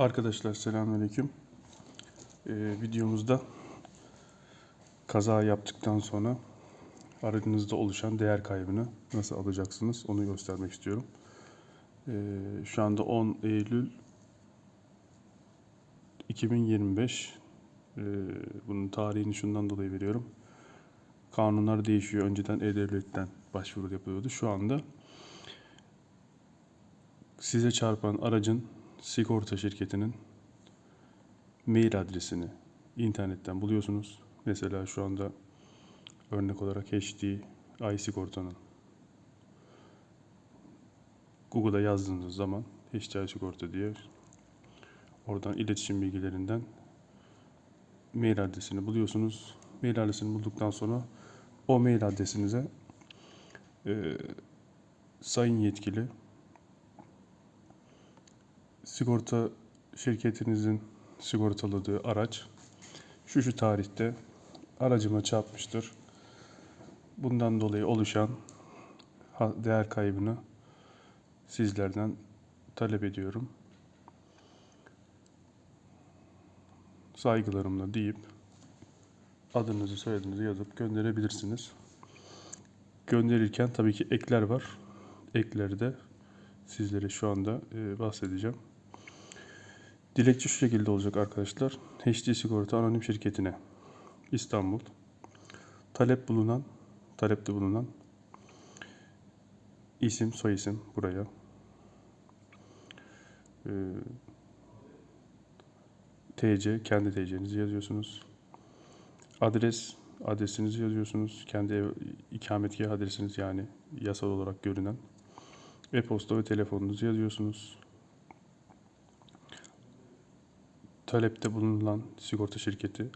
Arkadaşlar selamünaleyküm. Ee, videomuzda kaza yaptıktan sonra aracınızda oluşan değer kaybını nasıl alacaksınız onu göstermek istiyorum. Ee, şu anda 10 Eylül 2025. Ee, bunun tarihini şundan dolayı veriyorum. Kanunlar değişiyor. Önceden E-Devlet'ten başvuru yapılıyordu. Şu anda size çarpan aracın sigorta şirketinin mail adresini internetten buluyorsunuz. Mesela şu anda örnek olarak HD iSigorta'nın Google'a yazdığınız zaman HD iSigorta diye oradan iletişim bilgilerinden mail adresini buluyorsunuz. Mail adresini bulduktan sonra o mail adresinize e, sayın yetkili sigorta şirketinizin sigortaladığı araç şu şu tarihte aracıma çarpmıştır. Bundan dolayı oluşan değer kaybını sizlerden talep ediyorum. Saygılarımla deyip adınızı soyadınızı yazıp gönderebilirsiniz. Gönderirken tabii ki ekler var. Ekleri de sizlere şu anda e, bahsedeceğim. Dilekçe şu şekilde olacak arkadaşlar. HD Sigorta Anonim Şirketi'ne İstanbul talep bulunan talepte bulunan isim soyisim buraya Ee, TC kendi TC'nizi yazıyorsunuz. Adres adresinizi yazıyorsunuz. Kendi ev, ikametgah adresiniz yani yasal olarak görünen. E-posta ve telefonunuzu yazıyorsunuz. Talepte bulunan sigorta şirketi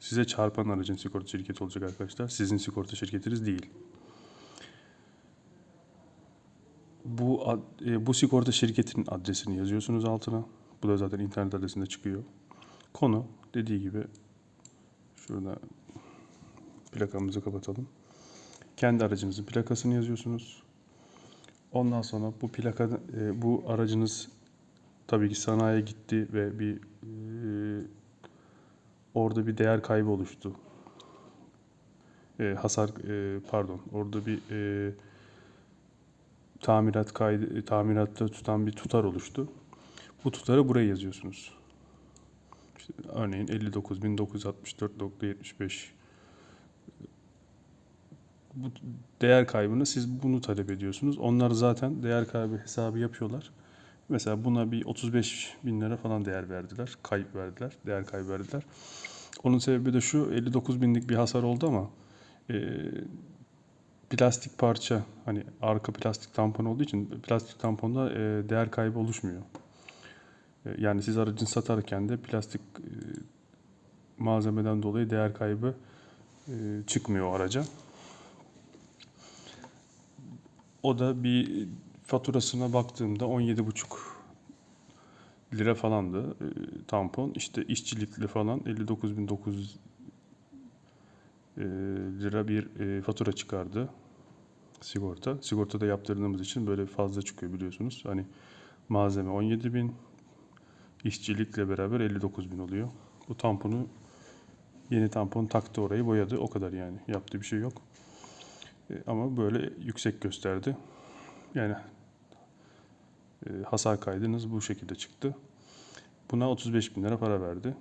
size çarpan aracın sigorta şirketi olacak arkadaşlar. Sizin sigorta şirketiniz değil. Bu e, bu sigorta şirketinin adresini yazıyorsunuz altına. Bu da zaten internet adresinde çıkıyor. Konu dediği gibi şurada plakamızı kapatalım. Kendi aracınızın plakasını yazıyorsunuz. Ondan sonra bu plaka e, bu aracınız tabii ki sanayiye gitti ve bir e, orada bir değer kaybı oluştu. E, hasar e, pardon orada bir e, tamirat kaydı e, tamiratta tutan bir tutar oluştu. Bu tutarı buraya yazıyorsunuz. İşte örneğin 59.964.75 bu değer kaybını siz bunu talep ediyorsunuz. Onlar zaten değer kaybı hesabı yapıyorlar. Mesela buna bir 35 bin lira falan değer verdiler. Kayıp verdiler. Değer kaybı verdiler. Onun sebebi de şu 59 binlik bir hasar oldu ama e, plastik parça hani arka plastik tampon olduğu için plastik tamponda e, değer kaybı oluşmuyor. E, yani siz aracını satarken de plastik e, malzemeden dolayı değer kaybı e, çıkmıyor araca. O da bir faturasına baktığımda 17,5 lira falandı e, tampon. İşte işçilikli falan 59.900 e, lira bir e, fatura çıkardı sigorta. Sigortada yaptırdığımız için böyle fazla çıkıyor biliyorsunuz. Hani malzeme 17.000 işçilikle beraber 59.000 oluyor. Bu tamponu yeni tampon taktı orayı boyadı o kadar yani. Yaptığı bir şey yok. E, ama böyle yüksek gösterdi. Yani e, hasar kaydınız bu şekilde çıktı. Buna 35 bin lira para verdi.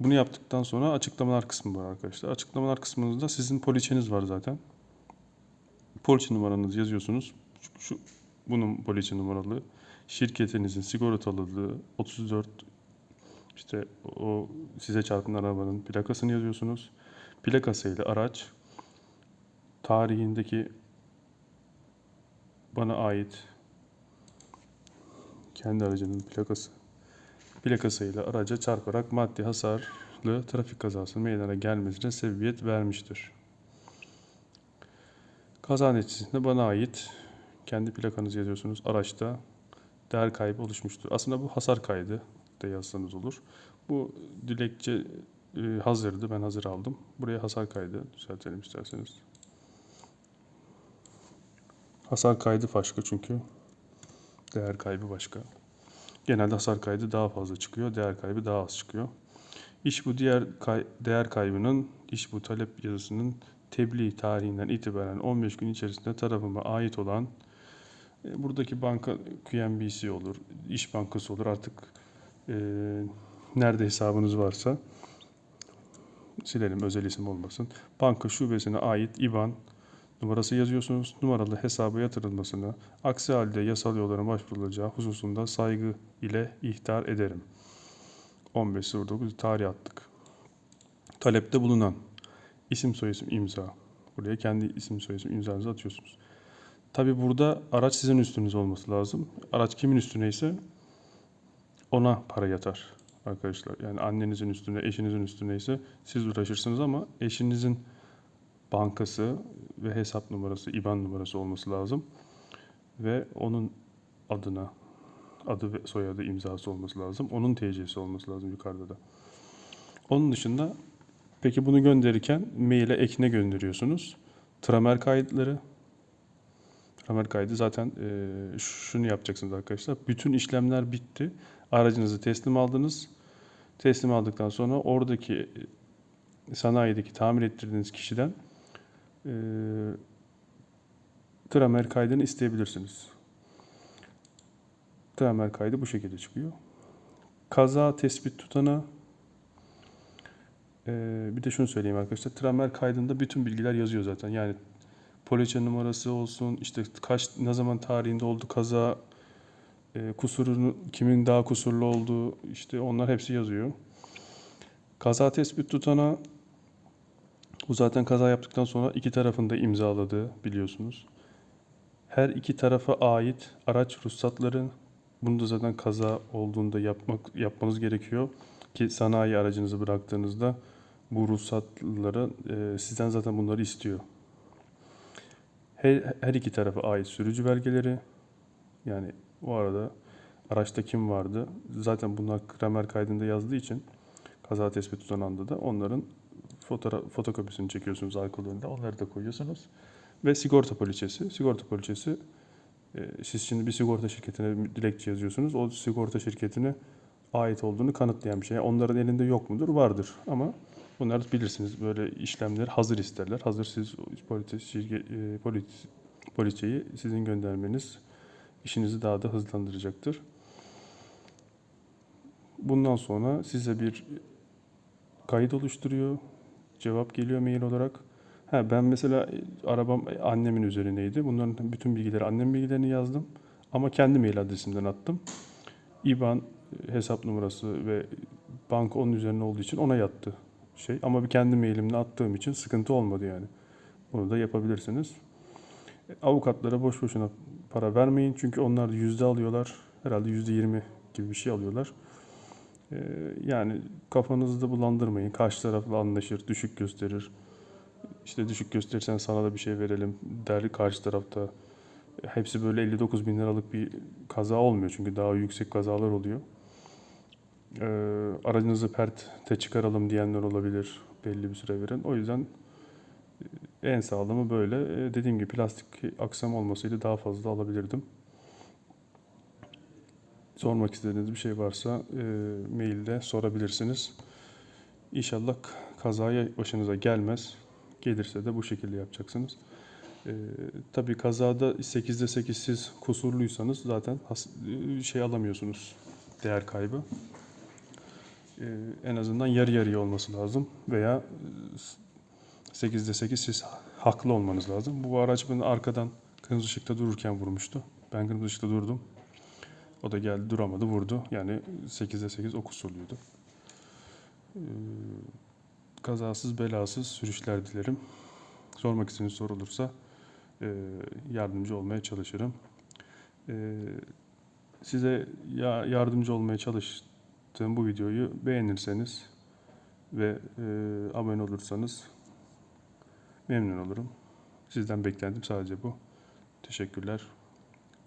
Bunu yaptıktan sonra açıklamalar kısmı var arkadaşlar. Açıklamalar kısmınızda sizin poliçeniz var zaten. Poliçe numaranızı yazıyorsunuz. Şu, şu bunun poliçe numaralı. Şirketinizin sigortalılığı 34 işte o size çarpılan arabanın plakasını yazıyorsunuz. Plakasıyla araç tarihindeki bana ait kendi aracının plakası plakasıyla araca çarparak maddi hasarlı trafik kazası meydana gelmesine sebebiyet vermiştir. Kaza neticesinde bana ait kendi plakanızı yazıyorsunuz araçta değer kaybı oluşmuştur. Aslında bu hasar kaydı da yazsanız olur. Bu dilekçe e, hazırdı. Ben hazır aldım. Buraya hasar kaydı düzeltelim isterseniz. Hasar kaydı başka çünkü. Değer kaybı başka. Genelde hasar kaydı daha fazla çıkıyor, değer kaybı daha az çıkıyor. İş bu diğer kay- değer kaybının, iş bu talep yazısının tebliğ tarihinden itibaren 15 gün içerisinde tarafıma ait olan e, buradaki banka QNB'si olur, İş Bankası olur artık e, nerede hesabınız varsa silelim özel isim olmasın. Banka şubesine ait IBAN numarası yazıyorsunuz. Numaralı hesaba yatırılmasını aksi halde yasal yolların başvurulacağı hususunda saygı ile ihtar ederim. 15.09 tarih attık. Talepte bulunan isim soyisim imza. Buraya kendi isim soyisim imzanızı atıyorsunuz. Tabi burada araç sizin üstünüz olması lazım. Araç kimin üstüneyse ona para yatar arkadaşlar. Yani annenizin üstüne, eşinizin üstüne ise siz uğraşırsınız ama eşinizin bankası ve hesap numarası, IBAN numarası olması lazım. Ve onun adına, adı ve soyadı imzası olması lazım. Onun TC'si olması lazım yukarıda da. Onun dışında peki bunu gönderirken maile ek ne gönderiyorsunuz? Tramer kayıtları. Tramer kaydı zaten e, şunu yapacaksınız arkadaşlar. Bütün işlemler bitti. Aracınızı teslim aldınız. Teslim aldıktan sonra oradaki sanayideki tamir ettirdiğiniz kişiden e, Tramer kaydını isteyebilirsiniz. Tramer kaydı bu şekilde çıkıyor. Kaza tespit tutana e, bir de şunu söyleyeyim arkadaşlar. Tramer kaydında bütün bilgiler yazıyor zaten. Yani poliçe numarası olsun, işte kaç ne zaman tarihinde oldu kaza, e, kusurunu kimin daha kusurlu olduğu, işte onlar hepsi yazıyor. Kaza tespit tutana bu zaten kaza yaptıktan sonra iki tarafın da imzaladığı biliyorsunuz. Her iki tarafa ait araç ruhsatları bunu da zaten kaza olduğunda yapmak yapmanız gerekiyor ki sanayi aracınızı bıraktığınızda bu ruhsatları e, sizden zaten bunları istiyor. Her, her iki tarafa ait sürücü belgeleri yani o arada araçta kim vardı zaten bunlar kramer kaydında yazdığı için kaza tespit tutanağında da onların fotoğraf, fotokopisini çekiyorsunuz alkolünde onları da koyuyorsunuz. Ve sigorta poliçesi. Sigorta poliçesi e, siz şimdi bir sigorta şirketine dilekçe yazıyorsunuz. O sigorta şirketine ait olduğunu kanıtlayan bir şey. Onların elinde yok mudur? Vardır. Ama bunlar bilirsiniz böyle işlemleri hazır isterler. Hazır siz şirket, e, poliç, poliçeyi sizin göndermeniz işinizi daha da hızlandıracaktır. Bundan sonra size bir kayıt oluşturuyor. Cevap geliyor mail olarak. Ha, ben mesela e, arabam annemin üzerineydi. Bunların bütün bilgileri annemin bilgilerini yazdım. Ama kendi mail adresimden attım. IBAN e, hesap numarası ve banka onun üzerine olduğu için ona yattı şey. Ama bir kendi mailimle attığım için sıkıntı olmadı yani. Bunu da yapabilirsiniz. Avukatlara boş boşuna para vermeyin. Çünkü onlar yüzde alıyorlar. Herhalde yüzde yirmi gibi bir şey alıyorlar. Ee, Yani kafanızı da bulandırmayın. Karşı tarafla anlaşır, düşük gösterir. İşte düşük gösterirsen sana da bir şey verelim der karşı tarafta. Hepsi böyle 59 bin liralık bir kaza olmuyor çünkü daha yüksek kazalar oluyor. Ee, aracınızı PERT'e çıkaralım diyenler olabilir belli bir süre verin. O yüzden e, en sağlamı böyle. Ee, dediğim gibi plastik aksam olmasaydı daha fazla alabilirdim. Sormak istediğiniz bir şey varsa e, mailde sorabilirsiniz. İnşallah kazaya başınıza gelmez. Gelirse de bu şekilde yapacaksınız. Ee, tabii kazada 8'de 8 siz kusurluysanız zaten e, şey alamıyorsunuz değer kaybı. Ee, en azından yarı yarıya olması lazım veya e, 8'de 8 siz haklı olmanız lazım. Bu araç beni arkadan kırmızı ışıkta dururken vurmuştu. Ben kırmızı ışıkta durdum. O da geldi duramadı vurdu. Yani 8'de 8 o kusurluydu. Ee, kazasız belasız sürüşler dilerim. Sormak istediğiniz soru olursa e, yardımcı olmaya çalışırım. E, size ya yardımcı olmaya çalıştığım bu videoyu beğenirseniz ve e, abone olursanız memnun olurum. Sizden beklentim sadece bu. Teşekkürler.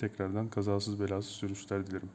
Tekrardan kazasız belasız sürüşler dilerim.